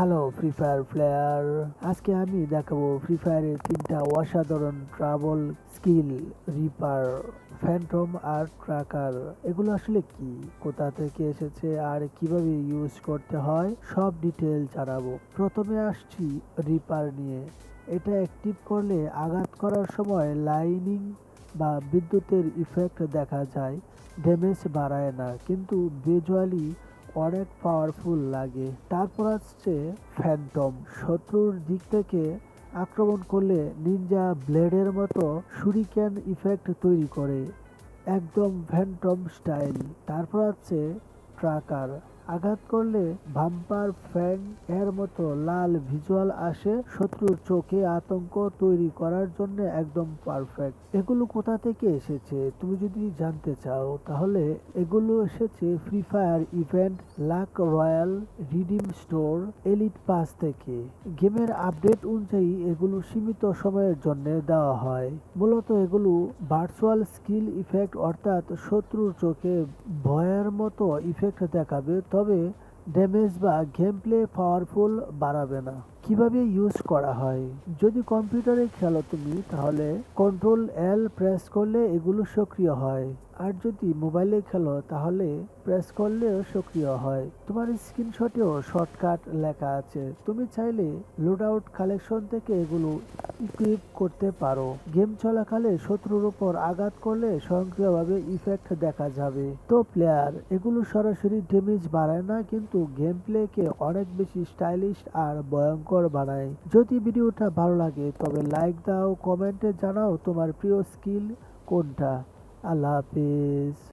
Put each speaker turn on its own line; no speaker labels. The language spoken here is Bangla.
হ্যালো ফ্রি ফায়ার প্লেয়ার আজকে আমি দেখাবো ফ্রি ফায়ারের তিনটা অসাধারণ ট্রাভেল স্কিল রিপার ফ্যান্টম আর ট্রাকার এগুলো আসলে কি? কোথা থেকে এসেছে আর কীভাবে ইউজ করতে হয়? সব ডিটেল জানাব। প্রথমে আসছি রিপার নিয়ে। এটা অ্যাক্টিভ করলে আঘাত করার সময় লাইনিং বা বিদ্যুতের ইফেক্ট দেখা যায়। ড্যামেজ বাড়ায় না। কিন্তু ভিজুয়ালি অনেক পাওয়ারফুল লাগে। তারপর আসছে ফ্যান্টম শত্রুর দিক থেকে আক্রমণ করলে নিনজা ব্লেডের মতো সুরিক্যান ইফেক্ট তৈরি করে, একদম ভ্যান্টম স্টাইল তারপর আছে ট্রাকার আঘাত করলে ভাম্পার ফ্যাং এর মতো লাল ভিজুয়াল আসে শত্রুর চোখে আতঙ্ক তৈরি করার জন্য একদম পারফেক্ট। এগুলো কোথা থেকে এসেছে? তুমি যদি জানতে চাও, তাহলে এগুলো এসেছে free fire event luck royale redeem store elite pass থেকে। গেমের আপডেট অনুযায়ী এগুলো সীমিত সময়ের জন্য দেওয়া হয়। মূলত এগুলো ভার্চুয়াল স্কিল ইফেক্ট অর্থাৎ শত্রুর চোখে ভয়ের মতো ইফেক্ট দেখাবে, তবে ড্যামেজ বা গেম প্লে পাওয়ারফুল বাড়াবে না? কীভাবে ইউজ করা হয়? যদি কম্পিউটারে খেলো তুমি, তাহলে কন্ট্রোল এল প্রেস করলে এগুলো সক্রিয় হয়। আর যদি মোবাইলে খেলো, তাহলে প্রেস করলেও সক্রিয় হয়। তোমার স্ক্রিনশটেও শর্টকাট লেখা আছে। তুমি চাইলে লোড আউট কালেকশন থেকে এগুলো ইকুইপ করতে পারো। গেম চলাকালে শত্রুর উপর আঘাত করলে স্বয়ংক্রিয়ভাবে ইফেক্ট দেখা যাবে। তো প্লেয়ার এগুলো সরাসরি ড্যামেজ বাড়ায় না, কিন্তু গেম প্লেকে অনেক বেশি স্টাইলিশ আর ভয়ঙ্কর বানায়। যদি ভিডিওটা ভালো লাগে, তবে লাইক দাও কমেন্টে জানাও তোমার প্রিয় স্কিল কোনটা। আল্লাহ হাফিজ।